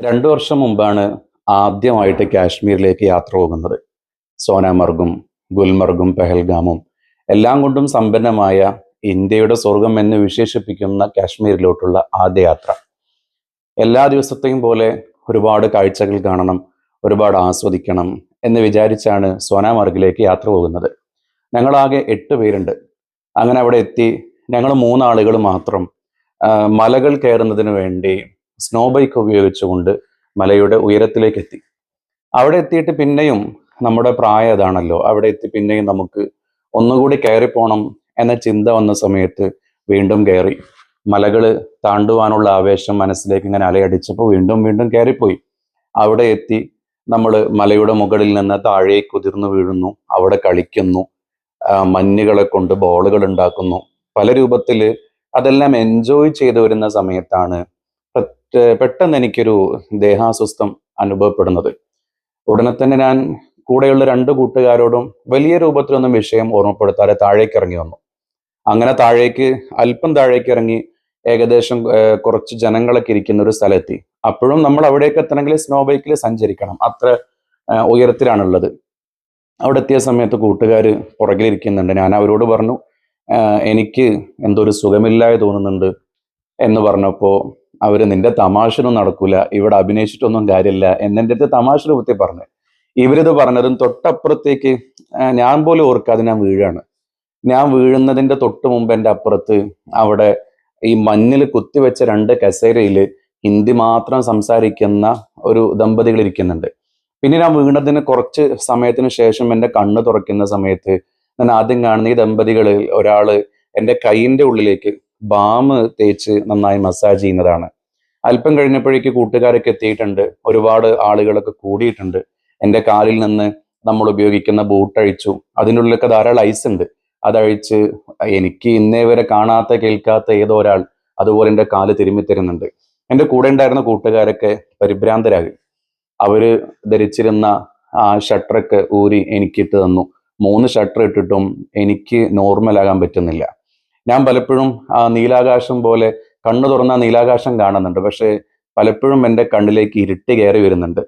രണ്ടു വർഷം മുമ്പാണ് ആദ്യമായിട്ട് കാശ്മീരിലേക്ക് യാത്ര പോകുന്നത്. സോനാമർഗും ഗുൽമർഗും പെഹൽഗാമും എല്ലാം കൊണ്ടും സമ്പന്നമായ ഇന്ത്യയുടെ സ്വർഗം എന്ന് വിശേഷിപ്പിക്കുന്ന കാശ്മീരിലോട്ടുള്ള ആദ്യ യാത്ര. എല്ലാ ദിവസത്തെയും പോലെ ഒരുപാട് കാഴ്ചകൾ കാണണം ഒരുപാട് ആസ്വദിക്കണം എന്ന് വിചാരിച്ചാണ് സോനാമർഗിലേക്ക് യാത്ര പോകുന്നത്. ഞങ്ങളാകെ എട്ട് പേരുണ്ട്. അങ്ങനെ അവിടെ എത്തി ഞങ്ങൾ മൂന്നാളുകൾ മാത്രം മലകൾ കയറുന്നതിന് വേണ്ടി സ്നോ ബൈക്ക് ഉപയോഗിച്ചുകൊണ്ട് മലയുടെ ഉയരത്തിലേക്ക് എത്തി അവിടെ എത്തിയിട്ട് പിന്നെയും നമ്മുടെ പ്രായം അതാണല്ലോ. അവിടെ എത്തി പിന്നെയും നമുക്ക് ഒന്നുകൂടി കയറിപ്പോണം എന്ന ചിന്ത വന്ന സമയത്ത് വീണ്ടും കയറി. മലകൾ താണ്ടുവാനുള്ള ആവേശം മനസ്സിലേക്ക് ഇങ്ങനെ അലയടിച്ചപ്പോൾ വീണ്ടും വീണ്ടും കയറിപ്പോയി. അവിടെ എത്തി നമ്മൾ മലയുടെ മുകളിൽ നിന്ന് താഴേക്ക് കുതിർന്നു വീഴുന്നു. അവിടെ കളിക്കുന്നു. മഞ്ഞുകളെ കൊണ്ട് ബോളുകൾ ഉണ്ടാക്കുന്നു. പല രൂപത്തിൽ അതെല്ലാം എൻജോയ് ചെയ്തു വരുന്ന സമയത്താണ് പെട്ടെന്ന് എനിക്കൊരു ദേഹാസ്വസ്ഥം അനുഭവപ്പെടുന്നത്. ഉടനെ തന്നെ ഞാൻ കൂടെയുള്ള രണ്ട് കൂട്ടുകാരോടും വലിയ രൂപത്തിലൊന്നും വിഷയം ഓർമ്മപ്പെടുത്താതെ താഴേക്ക് ഇറങ്ങി വന്നു. അങ്ങനെ താഴേക്ക് അല്പം താഴേക്ക് ഇറങ്ങി ഏകദേശം കുറച്ച് ജനങ്ങളൊക്കെ ഇരിക്കുന്ന ഒരു സ്ഥലത്തെത്തി. അപ്പോഴും നമ്മൾ അവിടേക്ക് എത്തണമെങ്കിൽ സ്നോ ബൈക്കിൽ സഞ്ചരിക്കണം. അത്ര ഉയരത്തിലാണുള്ളത്. അവിടെ എത്തിയ സമയത്ത് കൂട്ടുകാർ പുറകിലിരിക്കുന്നുണ്ട് ഞാൻ അവരോട് പറഞ്ഞു എനിക്ക് എന്തോ ഒരു സുഖമില്ലാതെ തോന്നുന്നുണ്ട് എന്ന് പറഞ്ഞപ്പോൾ അവർ നിന്റെ തമാശനും നടക്കൂല ഇവിടെ അഭിനയിച്ചിട്ടൊന്നും കാര്യമില്ല എന്നെന്റെ അടുത്ത് തമാശ രൂപത്തിൽ പറഞ്ഞു. ഇവരിത് പറഞ്ഞതും തൊട്ടപ്പുറത്തേക്ക് ഞാൻ പോലും ഓർക്കാതെ ഞാൻ വീഴാണ്. ഞാൻ വീഴുന്നതിന്റെ തൊട്ട് മുമ്പ് എന്റെ അപ്പുറത്ത് അവിടെ ഈ മഞ്ഞിൽ കുത്തിവെച്ച രണ്ട് കസേരയിൽ ഹിന്ദി മാത്രം സംസാരിക്കുന്ന ഒരു ദമ്പതികൾ ഇരിക്കുന്നുണ്ട്. പിന്നെ ഞാൻ വീണതിന് കുറച്ച് സമയത്തിന് ശേഷം എന്റെ കണ്ണ് തുറക്കുന്ന സമയത്ത് ഞാൻ ആദ്യം കാണുന്ന ഈ ദമ്പതികളിൽ ഒരാൾ എന്റെ കൈയിന്റെ ഉള്ളിലേക്ക് ബാം തേച്ച് നന്നായി മസാജ് ചെയ്യുന്നതാണ്. അല്പം കഴിഞ്ഞപ്പോഴേക്ക് കൂട്ടുകാരൊക്കെ എത്തിയിട്ടുണ്ട്. ഒരുപാട് ആളുകളൊക്കെ കൂടിയിട്ടുണ്ട്. എന്റെ കാലിൽ നിന്ന് നമ്മൾ ഉപയോഗിക്കുന്ന ബൂട്ട് അഴിച്ചു. അതിനുള്ളിലൊക്കെ ധാരാളം ഐസ് ഉണ്ട്. അതഴിച്ച് എനിക്ക് ഇന്നേ വരെ കാണാത്ത കേൾക്കാത്ത ഏതോ ഒരാൾ അതുപോലെ എന്റെ കാൽ തിരുമ്മി തരുന്നുണ്ട്. എന്റെ കൂടെ ഉണ്ടായിരുന്ന കൂട്ടുകാരൊക്കെ പരിഭ്രാന്തരാകും അവർ ധരിച്ചിരുന്ന ആ ഷട്ടറൊക്കെ ഊരി എനിക്കിട്ട് തന്നു. മൂന്ന് ഷട്ടർ ഇട്ടിട്ടും എനിക്ക് നോർമൽ ആകാൻ പറ്റുന്നില്ല. ഞാൻ പലപ്പോഴും ആ നീലാകാശം പോലെ കണ്ണു തുറന്ന നീലാകാശം കാണുന്നുണ്ട്. പക്ഷേ പലപ്പോഴും എന്റെ കണ്ണിലേക്ക് ഇരുട്ട് കയറി വരുന്നുണ്ട്.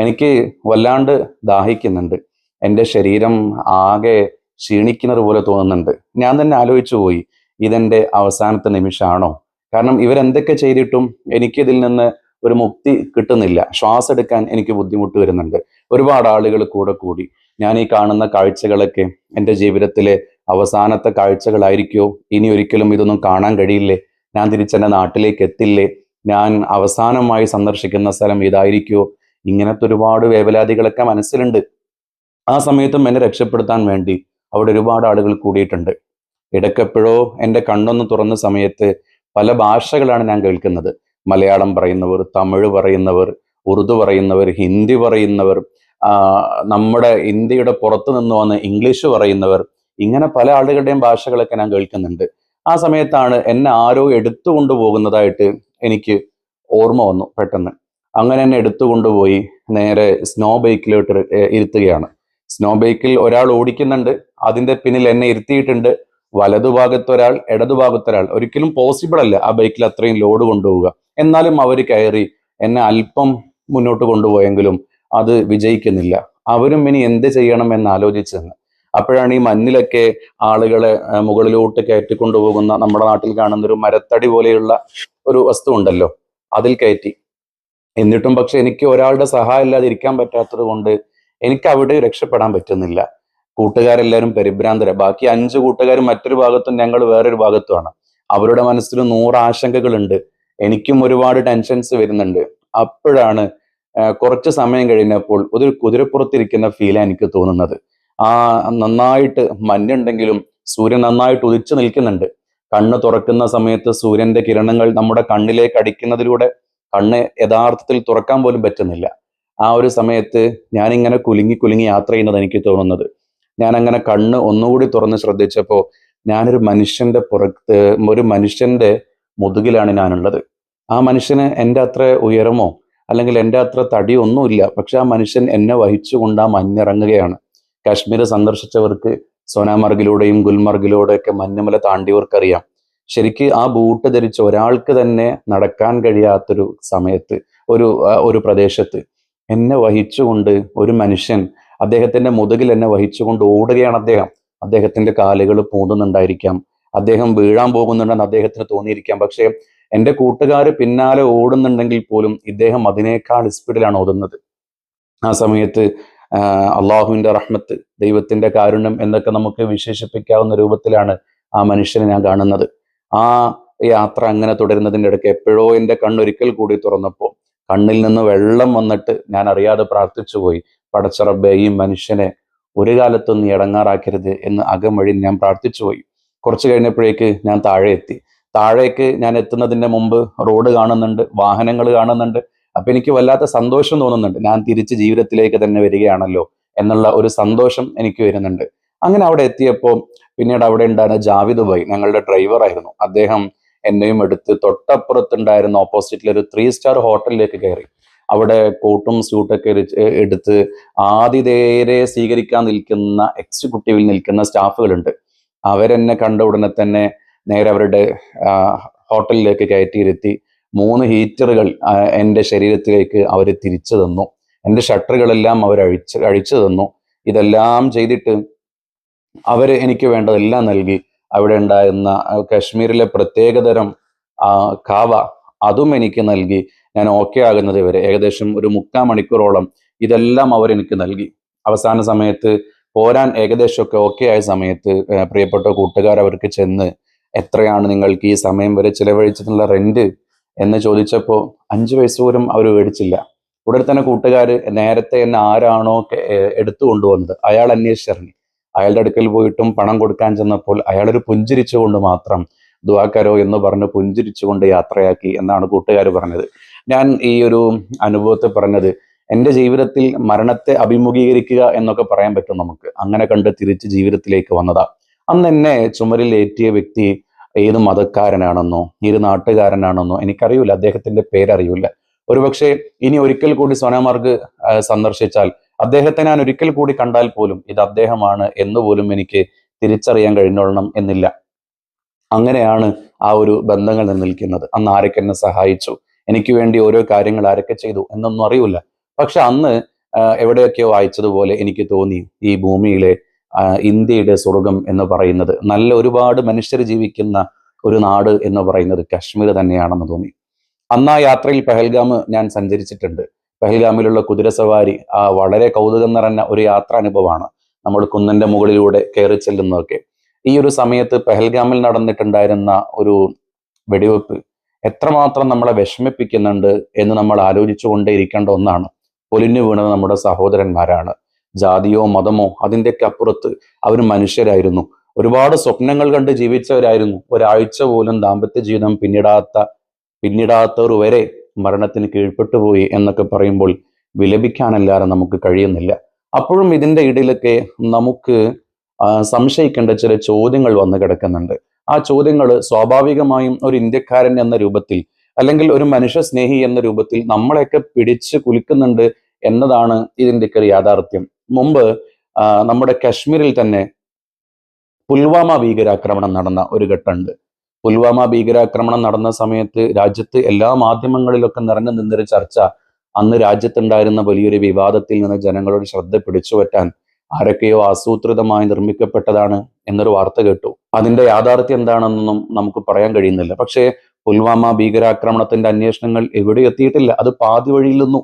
എനിക്ക് വല്ലാണ്ട് ദാഹിക്കുന്നുണ്ട്. എന്റെ ശരീരം ആകെ ക്ഷീണിക്കുന്നത് പോലെ തോന്നുന്നുണ്ട്. ഞാൻ തന്നെ ആലോചിച്ചു പോയി ഇതെന്റെ അവസാനത്തെ നിമിഷമാണോ? കാരണം ഇവരെന്തൊക്കെ ചെയ്തിട്ടും എനിക്കിതിൽ നിന്ന് ഒരു മുക്തി കിട്ടുന്നില്ല. ശ്വാസം എടുക്കാൻ എനിക്ക് ബുദ്ധിമുട്ട് വരുന്നുണ്ട്. ഒരുപാട് ആളുകൾ കൂടെ കൂടി. ഞാൻ ഈ കാണുന്ന കാഴ്ചകളൊക്കെ എന്റെ ജീവിതത്തിലെ അവസാനത്തെ കാഴ്ചകളായിരിക്കോ? ഇനി ഒരിക്കലും ഇതൊന്നും കാണാൻ കഴിയില്ലേ? ഞാൻ തിരിച്ചെന്റെ നാട്ടിലേക്ക് എത്തില്ലേ? ഞാൻ അവസാനമായി സന്ദർശിക്കുന്ന സ്ഥലം ഇതായിരിക്കോ? ഇങ്ങനത്തെ ഒരുപാട് വേവലാതികളൊക്കെ മനസ്സിലുണ്ട്. ആ സമയത്തും എന്നെ രക്ഷപ്പെടുത്താൻ വേണ്ടി അവിടെ ഒരുപാട് ആളുകൾ കൂടിയിട്ടുണ്ട്. ഇടയ്ക്കെപ്പോഴോ എന്റെ കണ്ണൊന്ന് തുറന്ന സമയത്ത് പല ഭാഷകളാണ് ഞാൻ കേൾക്കുന്നത്. മലയാളം പറയുന്നവർ തമിഴ് പറയുന്നവർ ഉറുദു പറയുന്നവർ ഹിന്ദി പറയുന്നവർ നമ്മുടെ ഇന്ത്യയുടെ പുറത്തു നിന്ന് വന്ന് ഇംഗ്ലീഷ് പറയുന്നവർ ഇങ്ങനെ പല ആളുകളുടെയും ഭാഷകളൊക്കെ ഞാൻ കേൾക്കുന്നുണ്ട്. ആ സമയത്താണ് എന്നെ ആരോ എടുത്തു കൊണ്ടുപോകുന്നതായിട്ട് എനിക്ക് ഓർമ്മ വന്നു പെട്ടെന്ന്. അങ്ങനെ എന്നെ എടുത്തു കൊണ്ടുപോയി നേരെ സ്നോ ബൈക്കിലോട്ട് ഇരു- ഇരുത്തുകയാണ്. സ്നോ ബൈക്കിൽ ഒരാൾ ഓടിക്കുന്നുണ്ട്. അതിന്റെ പിന്നിൽ എന്നെ ഇരുത്തിയിട്ടുണ്ട്. വലതുഭാഗത്തൊരാൾ ഇടതുഭാഗത്തൊരാൾ ഒരിക്കലും പോസിബിൾ അല്ല ആ ബൈക്കിൽ അത്രയും ലോഡ് കൊണ്ടുപോവുക. എന്നാലും അവർ കയറി എന്നെ അല്പം മുന്നോട്ട് കൊണ്ടുപോയെങ്കിലും അത് വിജയിക്കുന്നില്ല. അവരും ഇനി എന്ത് ചെയ്യണം എന്ന് ആലോചിച്ചെന്ന് അപ്പോഴാണ് ഈ മഞ്ഞിലൊക്കെ ആളുകളെ മുകളിലോട്ട് കയറ്റിക്കൊണ്ടുപോകുന്ന നമ്മുടെ നാട്ടിൽ കാണുന്ന ഒരു മരത്തടി പോലെയുള്ള ഒരു വസ്തു ഉണ്ടല്ലോ അതിൽ കയറ്റി. എന്നിട്ടും പക്ഷെ എനിക്ക് ഒരാളുടെ സഹായം ഇല്ലാതെ ഇരിക്കാൻ പറ്റാത്തത് കൊണ്ട് എനിക്ക് അവിടെ രക്ഷപ്പെടാൻ പറ്റുന്നില്ല. കൂട്ടുകാരെല്ലാവരും പരിഭ്രാന്തര. ബാക്കി അഞ്ച് കൂട്ടുകാർ മറ്റൊരു ഭാഗത്തും ഞങ്ങൾ വേറൊരു ഭാഗത്തുമാണ്. അവരുടെ മനസ്സിൽ നൂറ് ആശങ്കകളുണ്ട്. എനിക്കും ഒരുപാട് ടെൻഷൻസ് വരുന്നുണ്ട്. അപ്പോഴാണ് കുറച്ച് സമയം കഴിഞ്ഞപ്പോൾ ഒരു കുതിരപ്പുറത്തിരിക്കുന്ന ഫീലാണ് എനിക്ക് തോന്നുന്നത്. ആ നന്നായിട്ട് മഞ്ഞുണ്ടെങ്കിലും സൂര്യൻ നന്നായിട്ട് ഉദിച്ചു നിൽക്കുന്നുണ്ട്. കണ്ണ് തുറക്കുന്ന സമയത്ത് സൂര്യന്റെ കിരണങ്ങൾ നമ്മുടെ കണ്ണിലേക്ക് അടിക്കുന്നതിലൂടെ കണ്ണ് യഥാർത്ഥത്തിൽ തുറക്കാൻ പോലും പറ്റുന്നില്ല. ആ ഒരു സമയത്ത് ഞാനിങ്ങനെ കുലുങ്ങി കുലുങ്ങി യാത്ര ചെയ്യുന്നത് എനിക്ക് തോന്നുന്നത്. ഞാൻ അങ്ങനെ കണ്ണ് ഒന്നുകൂടി തുറന്ന് ശ്രദ്ധിച്ചപ്പോൾ ഞാനൊരു മനുഷ്യന്റെ പുറത്ത് ഒരു മനുഷ്യന്റെ മുതുകിലാണ് ഞാനുള്ളത്. ആ മനുഷ്യന് എന്റെ അത്ര ഉയരമോ അല്ലെങ്കിൽ എന്റെ അത്ര തടിയൊന്നുമില്ല. പക്ഷെ ആ മനുഷ്യൻ എന്നെ വഹിച്ചുകൊണ്ട് ആ മഞ്ഞിറങ്ങുകയാണ്. കാശ്മീർ സന്ദർശിച്ചവർക്ക് സോനാമർഗിലൂടെയും ഗുൽമർഗിലൂടെയൊക്കെ മഞ്ഞുമല താണ്ടിയവർക്കറിയാം. ശരിക്ക് ആ ബൂട്ട് ധരിച്ച ഒരാൾക്ക് തന്നെ നടക്കാൻ കഴിയാത്തൊരു സമയത്ത് ഒരു ഒരു പ്രദേശത്ത് എന്നെ വഹിച്ചുകൊണ്ട് ഒരു മനുഷ്യൻ അദ്ദേഹത്തിന്റെ മുതുകിൽ എന്നെ വഹിച്ചുകൊണ്ട് ഓടുകയാണ് അദ്ദേഹം. അദ്ദേഹത്തിന്റെ കാലുകൾ പൂന്തുന്നുണ്ടായിരിക്കാം. അദ്ദേഹം വീഴാൻ പോകുന്നുണ്ടെന്ന് അദ്ദേഹത്തിന് തോന്നിയിരിക്കാം. പക്ഷേ എന്റെ കൂട്ടുകാർ പിന്നാലെ ഓടുന്നുണ്ടെങ്കിൽ പോലും ഇദ്ദേഹം അതിനേക്കാൾ സ്പീഡിലാണ് ഓടുന്നത്. ആ സമയത്ത് ആ, അള്ളാഹുവിന്റെ റഹ്മത്ത് ദൈവത്തിന്റെ കാരുണ്യം എന്നൊക്കെ നമുക്ക് വിശേഷിപ്പിക്കാവുന്ന രൂപത്തിലാണ് ആ മനുഷ്യനെ ഞാൻ കാണുന്നത്. ആ യാത്ര അങ്ങനെ തുടരുന്നതിന്റെ ഇടയ്ക്ക് എപ്പോഴോ എന്റെ കണ്ണൊരിക്കൽ കൂടി തുറന്നപ്പോൾ കണ്ണിൽ നിന്ന് വെള്ളം വന്നിട്ട് ഞാൻ അറിയാതെ പ്രാർത്ഥിച്ചു പോയി. പടച്ചറബ്ബെ ഈ മനുഷ്യനെ ഒരു കാലത്തും നീ ഇടങ്ങാറാക്കരുത് എന്ന് അകം വഴി ഞാൻ പ്രാർത്ഥിച്ചു പോയി. കുറച്ച് കഴിഞ്ഞപ്പോഴേക്ക് ഞാൻ താഴെ എത്തി. താഴേക്ക് ഞാൻ എത്തുന്നതിന്റെ മുമ്പ് റോഡ് കാണുന്നുണ്ട് വാഹനങ്ങൾ കാണുന്നുണ്ട്. അപ്പൊ എനിക്ക് വല്ലാത്ത സന്തോഷം തോന്നുന്നുണ്ട്. ഞാൻ തിരിച്ച് ജീവിതത്തിലേക്ക് തന്നെ വരികയാണല്ലോ എന്നുള്ള ഒരു സന്തോഷം എനിക്ക് വരുന്നുണ്ട്. അങ്ങനെ അവിടെ എത്തിയപ്പോൾ പിന്നീട് അവിടെ ഉണ്ടായിരുന്ന ജാവിദ് ഭായ് ഞങ്ങളുടെ ഡ്രൈവർ ആയിരുന്നു. അദ്ദേഹം എന്നെയും എടുത്ത് തൊട്ടപ്പുറത്തുണ്ടായിരുന്ന ഓപ്പോസിറ്റിൽ ഒരു ത്രീ സ്റ്റാർ ഹോട്ടലിലേക്ക് കയറി. അവിടെ കോട്ടും സ്യൂട്ടൊക്കെ എടുത്ത് ആതിഥേയരെ സ്വീകരിക്കാൻ നിൽക്കുന്ന എക്സിക്യൂട്ടീവിൽ നിൽക്കുന്ന സ്റ്റാഫുകളുണ്ട്. അവരെന്നെ കണ്ട ഉടനെ തന്നെ നേരെ അവരുടെ ഹോട്ടലിലേക്ക് കയറ്റിയിരുത്തി മൂന്ന് ഹീറ്ററുകൾ എന്റെ ശരീരത്തിലേക്ക് അവർ തിരിച്ചു തന്നു. എന്റെ ഷട്ടറുകളെല്ലാം അവർ അഴിച്ച് അഴിച്ചു തന്നു. ഇതെല്ലാം ചെയ്തിട്ട് അവർ എനിക്ക് വേണ്ടതെല്ലാം നൽകി. അവിടെ ഉണ്ടായിരുന്ന കാശ്മീരിലെ പ്രത്യേകതരം കാവ അതും എനിക്ക് നൽകി. ഞാൻ ഓക്കെ ആകുന്നത് വരെ ഏകദേശം ഒരു മുക്കാൽ മണിക്കൂറോളം ഇതെല്ലാം അവർ എനിക്ക് നൽകി. അവസാന സമയത്ത് പോരാൻ ഏകദേശമൊക്കെ ഓക്കെ ആയ സമയത്ത് പ്രിയപ്പെട്ട കൂട്ടുകാർ അവർക്ക് ചെന്ന് എത്രയാണ് നിങ്ങൾക്ക് ഈ സമയം വരെ ചിലവഴിച്ചിട്ടുള്ള റെന്റ് എന്ന് ചോദിച്ചപ്പോൾ അഞ്ച് പൈസ പോലും അവർ മേടിച്ചില്ല. ഉടനെ തന്നെ കൂട്ടുകാർ നേരത്തെ എന്നെ ആരാണോ എടുത്തു കൊണ്ടുവന്നത് അയാൾ അന്വേഷിച്ചിറങ്ങി അയാളുടെ അടുക്കൽ പോയിട്ടും പണം കൊടുക്കാൻ ചെന്നപ്പോൾ അയാളൊരു പുഞ്ചിരിച്ചുകൊണ്ട് മാത്രം ദുവാക്കരോ എന്ന് പറഞ്ഞ് പുഞ്ചിരിച്ചുകൊണ്ട് യാത്രയാക്കി എന്നാണ് കൂട്ടുകാർ പറഞ്ഞത്. ഞാൻ ഈ ഒരു അനുഭവത്തെ പറഞ്ഞത് എന്റെ ജീവിതത്തിൽ മരണത്തെ അഭിമുഖീകരിക്കുക എന്നൊക്കെ പറയാൻ പറ്റും നമുക്ക്. അങ്ങനെ കണ്ട് തിരിച്ച് ജീവിതത്തിലേക്ക് വന്നതാ. അന്ന് എന്നെ ചുമരിൽ ഏറ്റിയ വ്യക്തി ഏത് മതക്കാരനാണെന്നോ ഏത് നാട്ടുകാരനാണെന്നോ എനിക്കറിയില്ല അദ്ദേഹത്തിന്റെ പേരറിയില്ല ഒരുപക്ഷെ ഇനി ഒരിക്കൽ കൂടി സോനാമാർഗ് സന്ദർശിച്ചാൽ അദ്ദേഹത്തെ ഞാൻ ഒരിക്കൽ കൂടി കണ്ടാൽ പോലും ഇത് അദ്ദേഹമാണ് എന്ന് പോലും എനിക്ക് തിരിച്ചറിയാൻ കഴിഞ്ഞോളണം എന്നില്ല. അങ്ങനെയാണ് ആ ഒരു ബന്ധങ്ങൾ നിലനിൽക്കുന്നത്. അന്ന് ആരൊക്കെ എന്നെ സഹായിച്ചു? എനിക്ക് വേണ്ടി ഓരോ കാര്യങ്ങൾ ആരൊക്കെ ചെയ്തു എന്നൊന്നും അറിയില്ല പക്ഷെ അന്ന് എവിടെയൊക്കെയോ വായിച്ചതുപോലെ എനിക്ക് തോന്നി ഈ ഭൂമിയിലെ ഇന്ത്യയുടെ സ്വർഗം എന്ന് പറയുന്നത് നല്ല ഒരുപാട് മനുഷ്യർ ജീവിക്കുന്ന ഒരു നാട് എന്ന് പറയുന്നത് കാശ്മീർ തന്നെയാണെന്ന് തോന്നി. അന്ന് ആ യാത്രയിൽ പെഹൽഗാം ഞാൻ സഞ്ചരിച്ചിട്ടുണ്ട്. പെഹൽഗാമിലുള്ള കുതിരസവാരി ആ വളരെ കൗതുകം നിറഞ്ഞ ഒരു യാത്രാനുഭവമാണ് നമ്മൾ കുന്നിന്റെ മുകളിലൂടെ കയറി ചെല്ലുന്നതൊക്കെ. ഈ ഒരു സമയത്ത് പെഹൽഗാമിൽ നടന്നിട്ടുണ്ടായിരുന്ന ഒരു വെടിവെപ്പ് എത്രമാത്രം നമ്മളെ വിഷമിപ്പിക്കുന്നുണ്ട് എന്ന് നമ്മൾ ആലോചിച്ചുകൊണ്ടേ ഇരിക്കേണ്ട ഒന്നാണ്. പൊലിഞ്ഞു വീണത് നമ്മുടെ സഹോദരന്മാരാണ്. ജാതിയോ മതമോ അതിന്റെയൊക്കെ അപ്പുറത്ത് അവർ മനുഷ്യരായിരുന്നു. ഒരുപാട് സ്വപ്നങ്ങൾ കണ്ട് ജീവിച്ചവരായിരുന്നു. ഒരാഴ്ച പോലും ദാമ്പത്യ ജീവിതം പിന്നിടാത്ത പിന്നിടാത്തവർ വരെ മരണത്തിന് കീഴ്പ്പെട്ടു പോയി എന്നൊക്കെ പറയുമ്പോൾ വിലപിക്കാനല്ലാതെ നമുക്ക് കഴിയുന്നില്ല. അപ്പോഴും ഇതിന്റെ ഇടയിലൊക്കെ നമുക്ക് സംശയിക്കേണ്ട ചില ചോദ്യങ്ങൾ വന്നു കിടക്കുന്നുണ്ട്. ആ ചോദ്യങ്ങൾ സ്വാഭാവികമായും ഒരു ഇന്ത്യക്കാരൻ എന്ന രൂപത്തിൽ അല്ലെങ്കിൽ ഒരു മനുഷ്യ സ്നേഹി എന്ന രൂപത്തിൽ നമ്മളെയൊക്കെ പിടിച്ച് കുലുക്കുന്നുണ്ട് എന്നതാണ് ഇതിന്റെയൊക്കെ ഒരു യാഥാർത്ഥ്യം. മുമ്പ് നമ്മുടെ കശ്മീരിൽ തന്നെ പുൽവാമ ഭീകരാക്രമണം നടന്ന ഒരു ഘട്ടമുണ്ട്. പുൽവാമ ഭീകരാക്രമണം നടന്ന സമയത്ത് രാജ്യത്ത് എല്ലാ മാധ്യമങ്ങളിലൊക്കെ നിറഞ്ഞു നിന്നൊരു ചർച്ച അന്ന് രാജ്യത്തുണ്ടായിരുന്ന വലിയൊരു വിവാദത്തിൽ നിന്ന് ജനങ്ങളോട് ശ്രദ്ധ പിടിച്ചുപറ്റാൻ ആരൊക്കെയോ ആസൂത്രിതമായി നിർമ്മിക്കപ്പെട്ടതാണ് എന്നൊരു വാർത്ത കേട്ടു. അതിന്റെ യാഥാർത്ഥ്യം എന്താണെന്നൊന്നും നമുക്ക് പറയാൻ കഴിയുന്നില്ല. പക്ഷേ പുൽവാമ ഭീകരാക്രമണത്തിന്റെ അന്വേഷണങ്ങൾ എവിടെ എത്തിയിട്ടില്ല അത് പാതി വഴിയിൽ നിന്നു.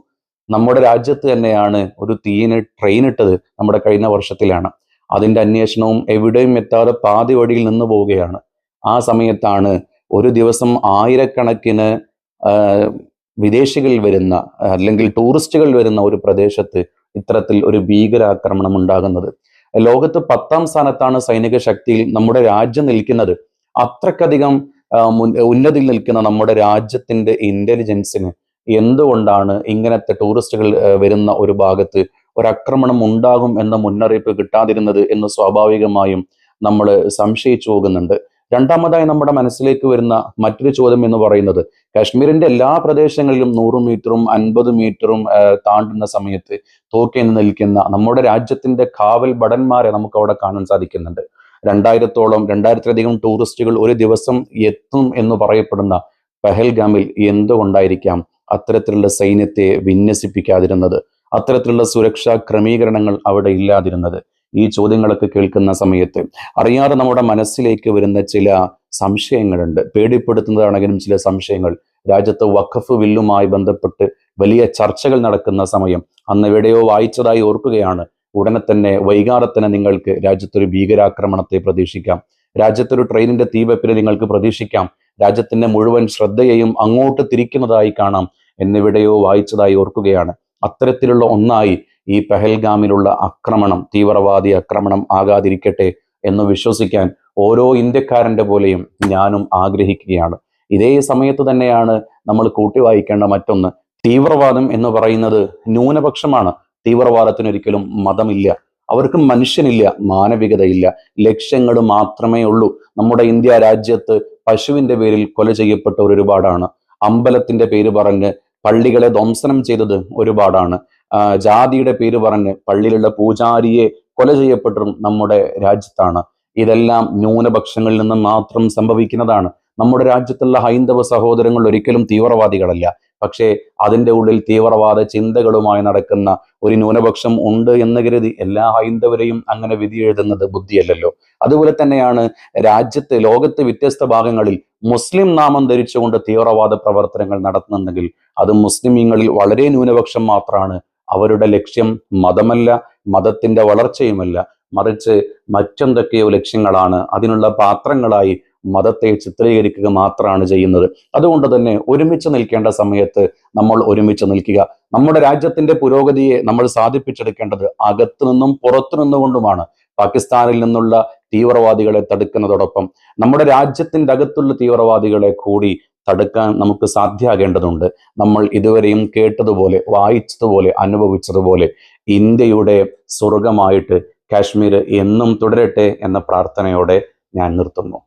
നമ്മുടെ രാജ്യത്ത് തന്നെയാണ് ഒരു തീയിന് ട്രെയിൻ ഇട്ടത് നമ്മുടെ കഴിഞ്ഞ വർഷത്തിലാണ്. അതിന്റെ അന്വേഷണവും എവിടെയും എത്താതെ പാതി വഴിയിൽ നിന്ന് പോവുകയാണ്. ആ സമയത്താണ് ഒരു ദിവസം ആയിരക്കണക്കിന് വിദേശികളിൽ വരുന്ന അല്ലെങ്കിൽ ടൂറിസ്റ്റുകൾ വരുന്ന ഒരു പ്രദേശത്ത് ഇത്തരത്തിൽ ഒരു ഭീകരാക്രമണം ഉണ്ടാകുന്നത്. ലോകത്ത് പത്താം സ്ഥാനത്താണ് സൈനിക ശക്തിയിൽ നമ്മുടെ രാജ്യം നിൽക്കുന്നത്. അത്രക്കധികം ഉന്നതിയിൽ നിൽക്കുന്ന നമ്മുടെ രാജ്യത്തിന്റെ ഇന്റലിജൻസിന് എന്തുകൊണ്ടാണ് ഇങ്ങനത്തെ ടൂറിസ്റ്റുകൾ വരുന്ന ഒരു ഭാഗത്ത് ഒരാക്രമണം ഉണ്ടാകും എന്ന മുന്നറിയിപ്പ് കിട്ടാതിരുന്നത് എന്ന് സ്വാഭാവികമായും നമ്മൾ സംശയിച്ചു പോകുന്നുണ്ട്. രണ്ടാമതായി നമ്മുടെ മനസ്സിലേക്ക് വരുന്ന മറ്റൊരു ചോദ്യം എന്ന് പറയുന്നത് കാശ്മീരിന്റെ എല്ലാ പ്രദേശങ്ങളിലും നൂറ് മീറ്ററും അൻപത് മീറ്ററും താണ്ടുന്ന സമയത്ത് തോക്കേന്ന് നിൽക്കുന്ന നമ്മുടെ രാജ്യത്തിന്റെ കാവൽ ഭടന്മാരെ നമുക്ക് അവിടെ കാണാൻ സാധിക്കുന്നുണ്ട്. രണ്ടായിരത്തോളം രണ്ടായിരത്തിലധികം ടൂറിസ്റ്റുകൾ ഒരു ദിവസം എത്തും എന്ന് പറയപ്പെടുന്ന പെഹൽഗാമിൽ എന്തുകൊണ്ടായിരിക്കാം അത്തരത്തിലുള്ള സൈന്യത്തെ വിന്യസിപ്പിക്കാതിരുന്നത് അത്തരത്തിലുള്ള സുരക്ഷാ ക്രമീകരണങ്ങൾ അവിടെ ഇല്ലാതിരുന്നത്. ഈ ചോദ്യങ്ങളൊക്കെ കേൾക്കുന്ന സമയത്ത് അറിയാതെ നമ്മുടെ മനസ്സിലേക്ക് വരുന്ന ചില സംശയങ്ങളുണ്ട്. പേടിപ്പെടുത്തുന്നതാണെങ്കിലും ചില സംശയങ്ങൾ. രാജ്യത്ത് വഖഫ് ബില്ലുമായി ബന്ധപ്പെട്ട് വലിയ ചർച്ചകൾ നടക്കുന്ന സമയം അന്ന് എവിടെയോ വായിച്ചതായി ഓർക്കുകയാണ്. ഉടനെ തന്നെ വൈകാതെ തന്നെ നിങ്ങൾക്ക് രാജ്യത്തൊരു ഭീകരാക്രമണത്തെ പ്രതീക്ഷിക്കാം. രാജ്യത്തൊരു ട്രെയിനിന്റെ തീവെപ്പിനെ നിങ്ങൾക്ക് പ്രതീക്ഷിക്കാം. രാജ്യത്തിന്റെ മുഴുവൻ ശ്രദ്ധയെയും അങ്ങോട്ട് തിരിക്കുന്നതായി കാണാം എന്നിവിടെയോ വായിച്ചതായി ഓർക്കുകയാണ്. അത്തരത്തിലുള്ള ഒന്നായി ഈ പെഹൽഗാമിലുള്ള ആക്രമണം തീവ്രവാദി ആക്രമണം ആകാതിരിക്കട്ടെ എന്ന് വിശ്വസിക്കാൻ ഓരോ ഇന്ത്യക്കാരന്റെ പോലെയും ഞാനും ആഗ്രഹിക്കുകയാണ്. ഇതേ സമയത്ത് തന്നെയാണ് നമ്മൾ കൂട്ടി വായിക്കേണ്ട മറ്റൊന്ന്. തീവ്രവാദം എന്ന് പറയുന്നത് ന്യൂനപക്ഷമാണ്. തീവ്രവാദത്തിനൊരിക്കലും മതമില്ല. അവർക്ക് മനുഷ്യനില്ല മാനവികതയില്ല. ലക്ഷ്യങ്ങൾ മാത്രമേ ഉള്ളൂ. നമ്മുടെ ഇന്ത്യ രാജ്യത്ത് പശുവിന്റെ പേരിൽ കൊല ചെയ്യപ്പെട്ടവർ ഒരുപാടാണ്. അമ്പലത്തിന്റെ പേര് പറഞ്ഞ് പള്ളികളെ ധ്വംസനം ചെയ്തത് ഒരുപാടാണ്. ജാതിയുടെ പേര് പറഞ്ഞ് പള്ളിയിലുള്ള പൂജാരിയെ കൊല ചെയ്യപ്പെട്ടതും നമ്മുടെ രാജ്യത്താണ്. ഇതെല്ലാം ന്യൂനപക്ഷങ്ങളിൽ നിന്ന് മാത്രം സംഭവിക്കുന്നതാണ്. നമ്മുടെ രാജ്യത്തുള്ള ഹൈന്ദവ സഹോദരങ്ങൾ ഒരിക്കലും തീവ്രവാദികളല്ല. പക്ഷേ അതിന്റെ ഉള്ളിൽ തീവ്രവാദ ചിന്തകളുമായി നടക്കുന്ന ഒരു ന്യൂനപക്ഷം ഉണ്ട് എന്ന് കരുതി എല്ലാ ഹൈന്ദവരെയും അങ്ങനെ വിധി എഴുതുന്നത് ബുദ്ധിയല്ലല്ലോ. അതുപോലെ തന്നെയാണ് രാജ്യത്ത് ലോകത്ത് വ്യത്യസ്ത ഭാഗങ്ങളിൽ മുസ്ലിം നാമം ധരിച്ചുകൊണ്ട് തീവ്രവാദ പ്രവർത്തനങ്ങൾ നടത്തുന്നുണ്ടെങ്കിൽ അത് മുസ്ലിമീങ്ങളിൽ വളരെ ന്യൂനപക്ഷം മാത്രമാണ് അവരുടെ ലക്ഷ്യം മതമല്ല മതത്തിന്റെ വളർച്ചയുമല്ല. മറിച്ച് മറ്റെന്തൊക്കെയോ ലക്ഷ്യങ്ങളാണ്. അതിനുള്ള പാത്രങ്ങളായി മതത്തെ ചിത്രീകരിക്കുക മാത്രമാണ് ചെയ്യുന്നത്. അതുകൊണ്ട് തന്നെ ഒരുമിച്ച് നിൽക്കേണ്ട സമയത്ത് നമ്മൾ ഒരുമിച്ച് നിൽക്കുക. നമ്മുടെ രാജ്യത്തിന്റെ പുരോഗതിയെ നമ്മൾ സാധിപ്പിച്ചെടുക്കേണ്ടത് അകത്തു നിന്നും പുറത്തു നിന്നുകൊണ്ടുമാണ് പാകിസ്ഥാനിൽ നിന്നുള്ള തീവ്രവാദികളെ തടുക്കുന്നതോടൊപ്പം നമ്മുടെ രാജ്യത്തിന്റെ അകത്തുള്ള തീവ്രവാദികളെ കൂടി തടുക്കാൻ നമുക്ക് സാധ്യമാകേണ്ടതുണ്ട് നമ്മൾ ഇതുവരെയും കേട്ടതുപോലെ വായിച്ചതുപോലെ അനുഭവിച്ചതുപോലെ ഇന്ത്യയുടെ സ്വർഗമായിട്ട് കാശ്മീർ എന്നും തുടരട്ടെ എന്ന പ്രാർത്ഥനയോടെ ഞാൻ നിർത്തുന്നു.